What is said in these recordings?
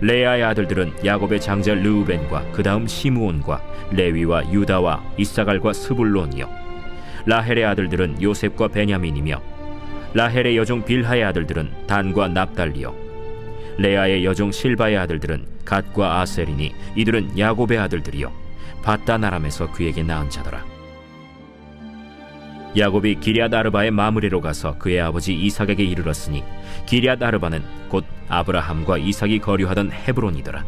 레아의 아들들은 야곱의 장자 르우벤과 그 다음 시므온과 레위와 유다와 이사갈과 스불론이요. 라헬의 아들들은 요셉과 베냐민이며 라헬의 여종 빌하의 아들들은 단과 납달리요. 레아의 여종 실바의 아들들은 갓과 아셀이니 이들은 야곱의 아들들이요. 바다나람에서 그에게 낳은 자더라. 야곱이 기리앗 아르바의 마므레로 가서 그의 아버지 이삭에게 이르렀으니 기리앗 아르바는 곧 아브라함과 이삭이 거류하던 헤브론이더라.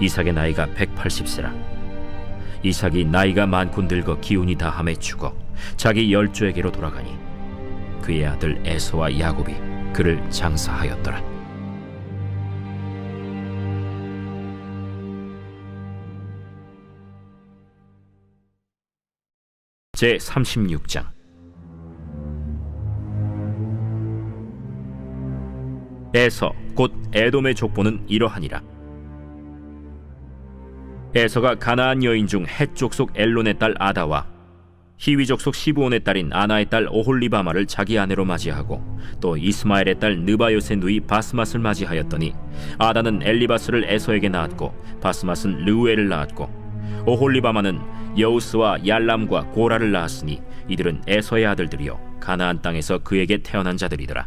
이삭의 나이가 180세라. 이삭이 나이가 많고 늙어 기운이 다함에 죽어 자기 열조에게로 돌아가니 그의 아들 에서와 야곱이 그를 장사하였더라. 제 36장 에서 곧 에돔의 족보는 이러하니라 에서가 가나안 여인 중 헷족 속 엘론의 딸 아다와 히위족 속 시브온의 딸인 아나의 딸 오홀리바마를 자기 아내로 맞이하고 또 이스마엘의 딸 느바요의 누이 바스맛을 맞이하였더니 아다는 엘리바스를 에서에게 낳았고 바스맛은 르우엘을 낳았고 오홀리바마는 여우스와 얄람과 고라를 낳았으니 이들은 에서의 아들들이요 가나안 땅에서 그에게 태어난 자들이더라.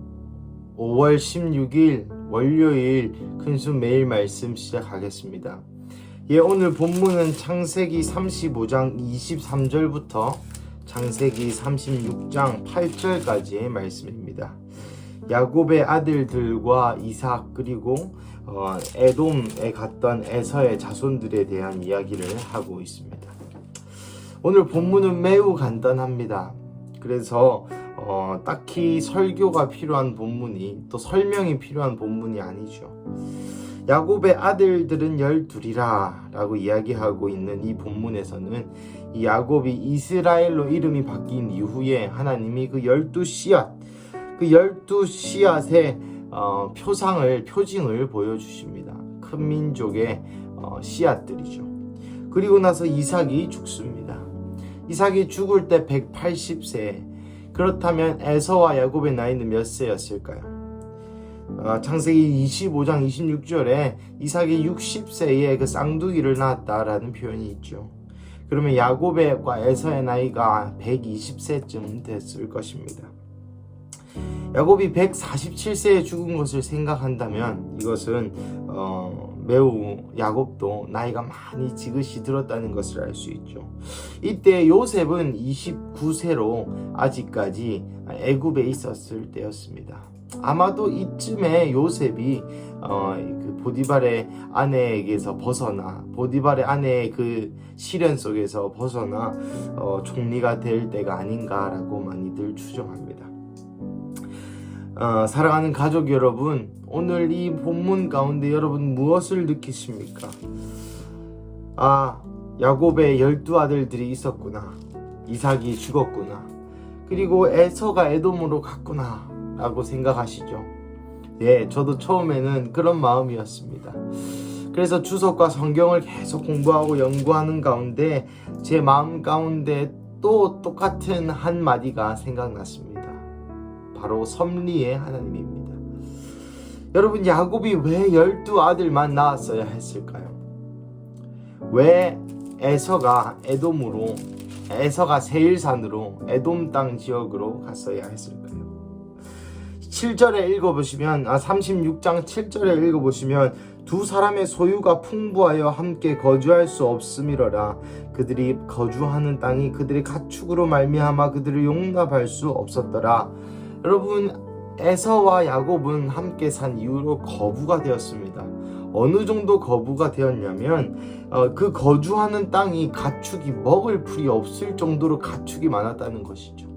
5월 16일 월요일 큰숲 매일 말씀 시작하겠습니다. 예 오늘 본문은 창세기 35장 23절부터 창세기 36장 8절까지의 말씀입니다. 야곱의 아들들과 이삭 그리고 어, 에돔에 갔던 에서의 자손들에 대한 이야기를 하고 있습니다. 오늘 본문은 매우 간단합니다. 그래서 어, 딱히 설교가 필요한 본문이 또 설명이 필요한 본문이 아니죠. 야곱의 아들들은 열둘이라 라고 이야기하고 있는 이 본문에서는 이 야곱이 이스라엘로 이름이 바뀐 이후에 하나님이 그 열두 씨앗 그 열두 씨앗의 어, 표상을 표징을 보여주십니다. 큰 민족의 어, 씨앗들이죠. 그리고 나서 이삭이 죽습니다. 이삭이 죽을 때 180세 그렇다면 에서와 야곱의 나이는 몇 세였을까요? 어, 창세기 25장 26절에 이삭이 60세에 그 쌍둥이를 낳았다라는 표현이 있죠. 그러면 야곱과 에서의 나이가 120세쯤 됐을 것입니다. 야곱이 147세에 죽은 것을 생각한다면 이것은 어, 매우 야곱도 나이가 많이 지긋이 들었다는 것을 알 수 있죠. 이때 요셉은 29세로 아직까지 애굽에 있었을 때였습니다. 아마도 이쯤에 요셉이 어, 그 보디발의 아내에게서 벗어나 보디발의 아내의 그 시련 속에서 벗어나 어, 총리가 될 때가 아닌가라고 많이들 추정합니다. 어, 사랑하는 가족 여러분, 오늘 이 본문 가운데 여러분 무엇을 느끼십니까? 아, 야곱의 열두 아들들이 있었구나. 이삭이 죽었구나. 그리고 에서가 에돔으로 갔구나. 라고 생각하시죠? 예, 저도 처음에는 그런 마음이었습니다. 그래서 주석과 성경을 계속 공부하고 연구하는 가운데 제 마음 가운데 또 똑같은 한 마디가 생각났습니다. 바로 섭리의 하나님입니다. 여러분 야곱이 왜 열두 아들만 낳았어야 했을까요? 왜 에서가 에돔으로 에서가 세일산으로 에돔 땅 지역으로 갔어야 했을까요? 7절에 읽어보시면 아 36장 7절에 읽어보시면 두 사람의 소유가 풍부하여 함께 거주할 수 없음이러라 그들이 거주하는 땅이 그들의 가축으로 말미암아 그들을 용납할 수 없었더라 여러분 에서와 야곱은 함께 산 이후로 거부가 되었습니다. 어느 정도 거부가 되었냐면 어, 그 거주하는 땅이 가축이 먹을 풀이 없을 정도로 가축이 많았다는 것이죠.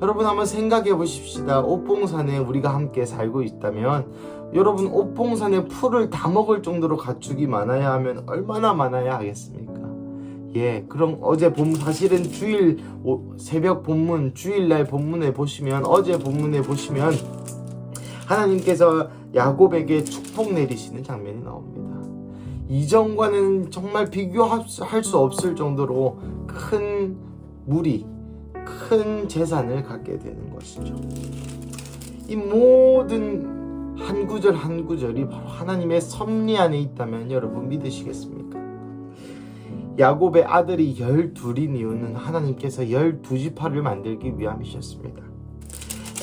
여러분 한번 생각해 보십시다. 옥봉산에 우리가 함께 살고 있다면 여러분 옥봉산에 풀을 다 먹을 정도로 가축이 많아야 하면 얼마나 많아야 하겠습니까? 예, 그럼 어제 본 사실은 주일 오- 새벽 본문 주일날 본문에 보시면 어제 본문에 보시면 하나님께서 야곱에게 축복 내리시는 장면이 나옵니다. 이전과는 정말 비교할 수- 없을 정도로 큰 무리, 큰 재산을 갖게 되는 것이죠. 이 모든 한 구절 한 구절이 바로 하나님의 섭리 안에 있다면 여러분 믿으시겠습니까? 야곱의 아들이 열둘인 이유는 하나님께서 열두 지파를 만들기 위함이셨습니다.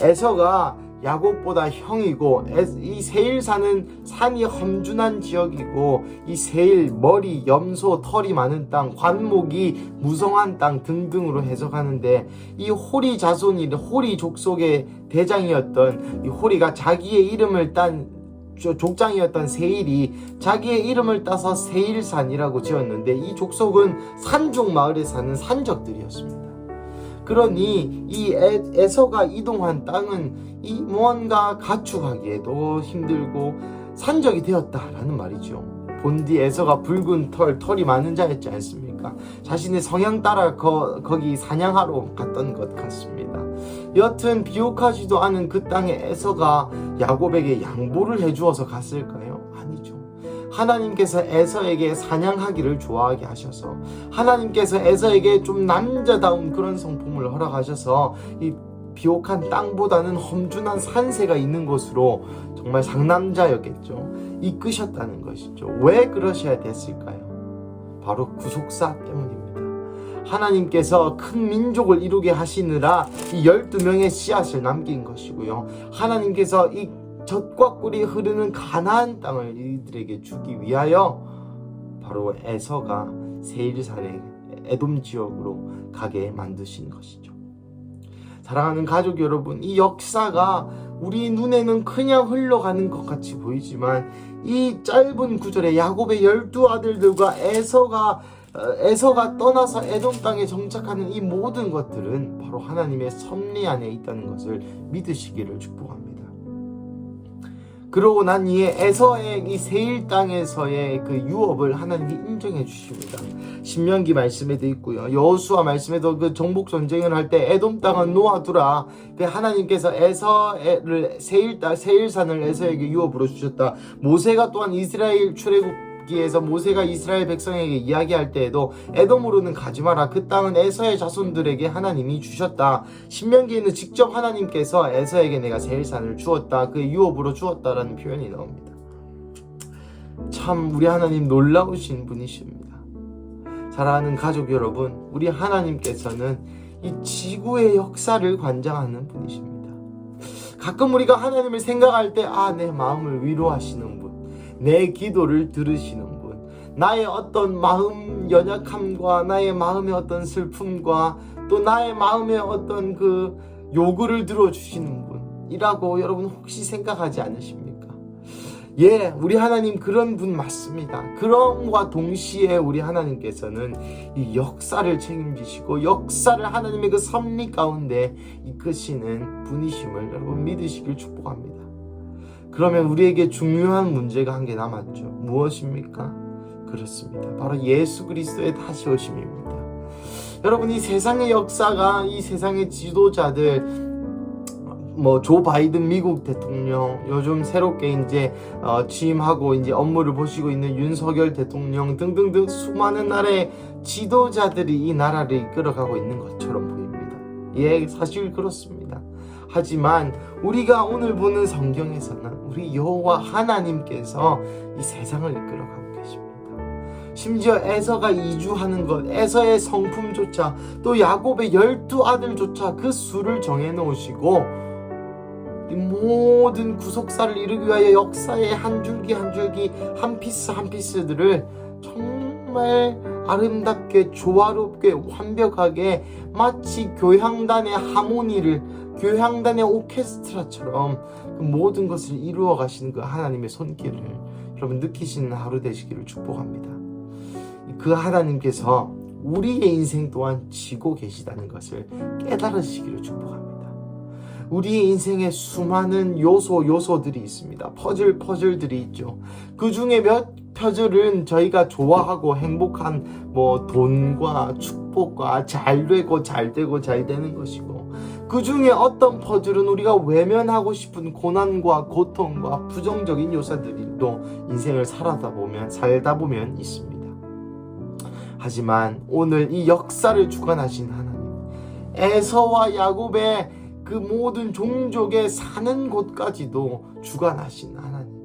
에서가 야곱보다 형이고 에- 이 세일산은 산이 험준한 지역이고 이 세일 머리 염소 털이 많은 땅 관목이 무성한 땅 등등으로 해석하는데 이 호리 자손이 호리 족속의 대장이었던 이 호리가 자기의 이름을 딴 조- 족장이었던 세일이 자기의 이름을 따서 세일산이라고 지었는데 이 족속은 산중 마을에 사는 산적들이었습니다. 그러니 이 에, 에서가 이동한 땅은 이 무언가 가축하기에도 힘들고 산적이 되었다라는 말이죠. 본디 에서가 붉은 털, 털이 많은 자였지 않습니까? 자신의 성향 따라 거, 거기 사냥하러 갔던 것 같습니다. 여튼 비옥하지도 않은 그 땅에 에서가 야곱에게 양보를 해주어서 갔을까요? 아니죠. 하나님께서 에서에게 사냥하기를 좋아하게 하셔서 하나님께서 에서에게 좀 남자다운 그런 성품을 허락하셔서 이 비옥한 땅보다는 험준한 산세가 있는 곳으로 정말 상남자였겠죠. 이끄셨다는 것이죠. 왜 그러셔야 됐을까요? 바로 구속사 때문입니다. 하나님께서 큰 민족을 이루게 하시느라 이 12명의 씨앗을 남긴 것이고요. 하나님께서 이 젖과 꿀이 흐르는 가나안 땅을 이들에게 주기 위하여 바로 에서가 세일산의 에돔 지역으로 가게 만드신 것이죠. 사랑하는 가족 여러분, 이 역사가 우리 눈에는 그냥 흘러가는 것 같이 보이지만 이 짧은 구절에 야곱의 열두 아들들과 에서가 어, 에서가 떠나서 에돔 땅에 정착하는 이 모든 것들은 바로 하나님의 섭리 안에 있다는 것을 믿으시기를 축복합니다. 그러고 난 이에 에서의 이 세일 땅에서의 그 유업을 하나님이 인정해 주십니다. 신명기 말씀에도 있고요. 여호수아 말씀에도 그 정복 전쟁을 할 때 에돔 땅은 놓아두라. 그 하나님께서 에서를 세일 땅 세일산을 에서에게 유업으로 주셨다. 모세가 또한 이스라엘 출애굽 기에서 모세가 이스라엘 백성에게 이야기할 때에도 에돔으로는 가지 마라. 그 땅은 에서의 자손들에게 하나님이 주셨다. 신명기에는 직접 하나님께서 에서에게 내가 세일산을 주었다. 그 유업으로 주었다라는 표현이 나옵니다. 참 우리 하나님 놀라우신 분이십니다. 사랑하는 가족 여러분, 우리 하나님께서는 이 지구의 역사를 관장하는 분이십니다. 가끔 우리가 하나님을 생각할 때, 아, 내 마음을 위로하시는 분, 내 기도를 들으시는 분, 나의 어떤 마음 연약함과 나의 마음의 어떤 슬픔과 또 나의 마음의 어떤 그 요구를 들어주시는 분이라고 여러분 혹시 생각하지 않으십니까? 예, 우리 하나님 그런 분 맞습니다. 그럼과 동시에 우리 하나님께서는 이 역사를 책임지시고 역사를 하나님의 그 섭리 가운데 이끄시는 분이심을 여러분 믿으시길 축복합니다. 그러면 우리에게 중요한 문제가 한 개 남았죠. 무엇입니까? 그렇습니다. 바로 예수 그리스도의 다시 오심입니다. 여러분 이 세상의 역사가 이 세상의 지도자들 뭐조 바이든 미국 대통령 요즘 새롭게 이제 어, 취임하고 이제 업무를 보시고 있는 윤석열 대통령 등등등 수많은 나라의 지도자들이 이 나라를 이끌어가고 있는 것처럼 보입니다. 예, 사실 그렇습니다. 하지만 우리가 오늘 보는 성경에서는 우리 여호와 하나님께서 이 세상을 이끌어가고 계십니다. 심지어 에서가 이주하는 것, 에서의 성품조차 또 야곱의 열두 아들조차 그 수를 정해 놓으시고 이 모든 구속사를 이루기 위하여 역사의 한 줄기 한 줄기 한 피스 한 피스들을 정말 아름답게 조화롭게 완벽하게 마치 교향단의 하모니를 교향단의 오케스트라처럼 그 모든 것을 이루어 가시는 그 하나님의 손길을 여러분 느끼시는 하루 되시기를 축복합니다. 그 하나님께서 우리의 인생 또한 지고 계시다는 것을 깨달으시기를 축복합니다. 우리의 인생에 수많은 요소 요소들이 있습니다. 퍼즐 퍼즐들이 있죠. 그 중에 몇 퍼즐은 저희가 좋아하고 행복한 뭐 돈과 축복과 잘 되고 잘 되고 잘 되는 것이고 그 중에 어떤 퍼즐은 우리가 외면하고 싶은 고난과 고통과 부정적인 요소들도 인생을 살아다 보면 살다 보면 있습니다. 하지만 오늘 이 역사를 주관하신 하나님, 에서와 야곱의 그 모든 종족의 사는 곳까지도 주관하신 하나님,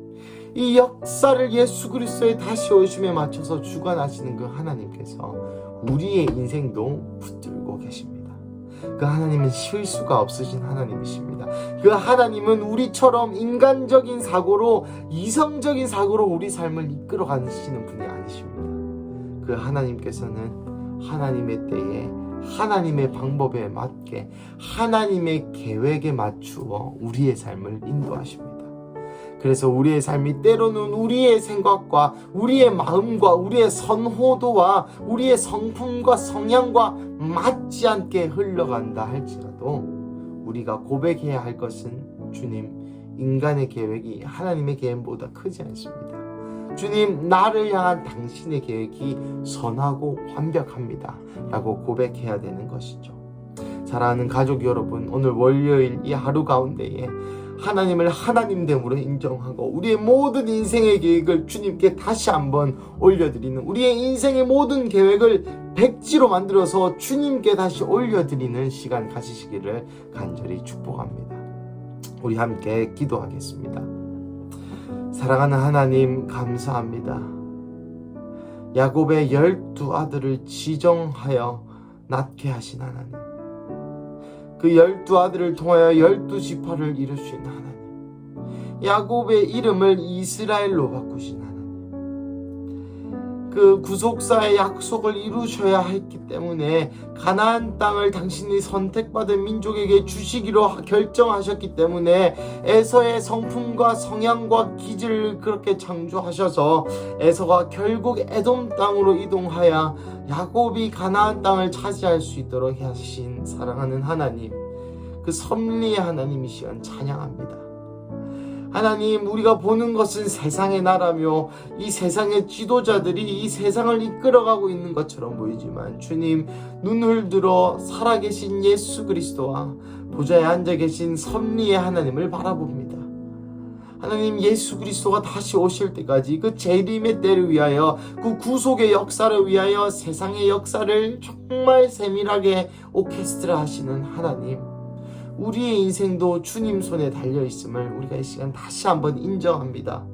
이 역사를 예수 그리스도의 다시 오심에 맞춰서 주관하시는 그 하나님께서 우리의 인생도 붙들고 계십니다. 그 하나님은 실수가 없으신 하나님이십니다. 그 하나님은 우리처럼 인간적인 사고로 이성적인 사고로 우리 삶을 이끌어 가시는 분이 아니십니다. 그 하나님께서는 하나님의 때에 하나님의 방법에 맞게 하나님의 계획에 맞추어 우리의 삶을 인도하십니다. 그래서 우리의 삶이 때로는 우리의 생각과 우리의 마음과 우리의 선호도와 우리의 성품과 성향과 맞지 않게 흘러간다 할지라도 우리가 고백해야 할 것은 주님, 인간의 계획이 하나님의 계획보다 크지 않습니다. 주님, 나를 향한 당신의 계획이 선하고 완벽합니다. 라고 고백해야 되는 것이죠. 사랑하는 가족 여러분, 오늘 월요일 이 하루 가운데에 하나님을 하나님됨으로 인정하고 우리의 모든 인생의 계획을 주님께 다시 한번 올려드리는 우리의 인생의 모든 계획을 백지로 만들어서 주님께 다시 올려드리는 시간 가지시기를 간절히 축복합니다. 우리 함께 기도하겠습니다. 사랑하는 하나님 감사합니다. 야곱의 열두 아들을 지정하여 낳게 하신 하나님. 그 열두 아들을 통하여 열두 지파를 이루신 하나님. 야곱의 이름을 이스라엘로 바꾸신. 그 구속사의 약속을 이루셔야 했기 때문에 가나안 땅을 당신이 선택받은 민족에게 주시기로 결정하셨기 때문에 에서의 성품과 성향과 기질을 그렇게 창조하셔서 에서가 결국 에돔 땅으로 이동하여 야곱이 가나안 땅을 차지할 수 있도록 하신 사랑하는 하나님 그 섭리의 하나님이시간 찬양합니다. 하나님, 우리가 보는 것은 세상의 나라며 이 세상의 지도자들이 이 세상을 이끌어가고 있는 것처럼 보이지만 주님, 눈을 들어 살아계신 예수 그리스도와 보좌에 앉아 계신 섭리의 하나님을 바라봅니다. 하나님 예수 그리스도가 다시 오실 때까지 그 재림의 때를 위하여 그 구속의 역사를 위하여 세상의 역사를 정말 세밀하게 오케스트라 하시는 하나님 우리의 인생도 주님 손에 달려 있음을 우리가 이 시간 다시 한번 인정합니다.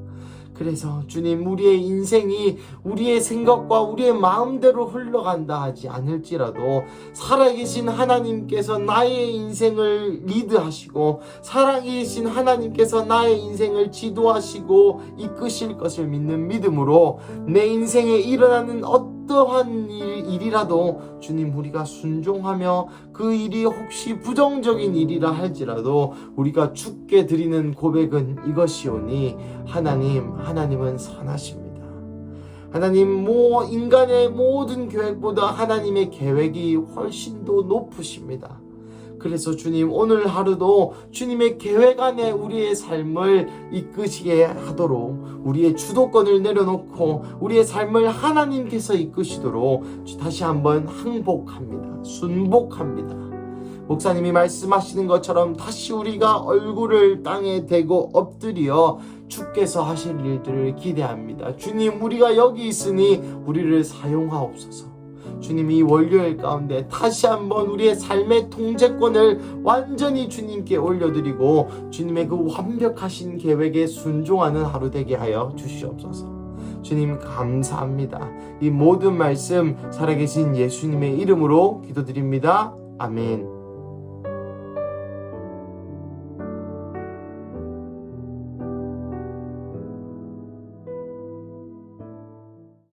그래서 주님 우리의 인생이 우리의 생각과 우리의 마음대로 흘러간다 하지 않을지라도 살아계신 하나님께서 나의 인생을 리드하시고 살아계신 하나님께서 나의 인생을 지도하시고 이끄실 것을 믿는 믿음으로 내 인생에 일어나는 어떠한 일, 일이라도 주님 우리가 순종하며 그 일이 혹시 부정적인 일이라 할지라도 우리가 죽게 드리는 고백은 이것이오니 하나님 하나님은 선하십니다. 하나님 모 인간의 모든 계획보다 하나님의 계획이 훨씬 더 높으십니다. 그래서 주님 오늘 하루도 주님의 계획 안에 우리의 삶을 이끄시게 하도록 우리의 주도권을 내려놓고 우리의 삶을 하나님께서 이끄시도록 다시 한번 항복합니다. 순복합니다. 목사님이 말씀하시는 것처럼 다시 우리가 얼굴을 땅에 대고 엎드려 주께서 하실 일들을 기대합니다. 주님, 우리가 여기 있으니 우리를 사용하옵소서. 주님 이 월요일 가운데 다시 한번 우리의 삶의 통제권을 완전히 주님께 올려드리고 주님의 그 완벽하신 계획에 순종하는 하루 되게 하여 주시옵소서. 주님 감사합니다. 이 모든 말씀 살아계신 예수님의 이름으로 기도드립니다. 아멘.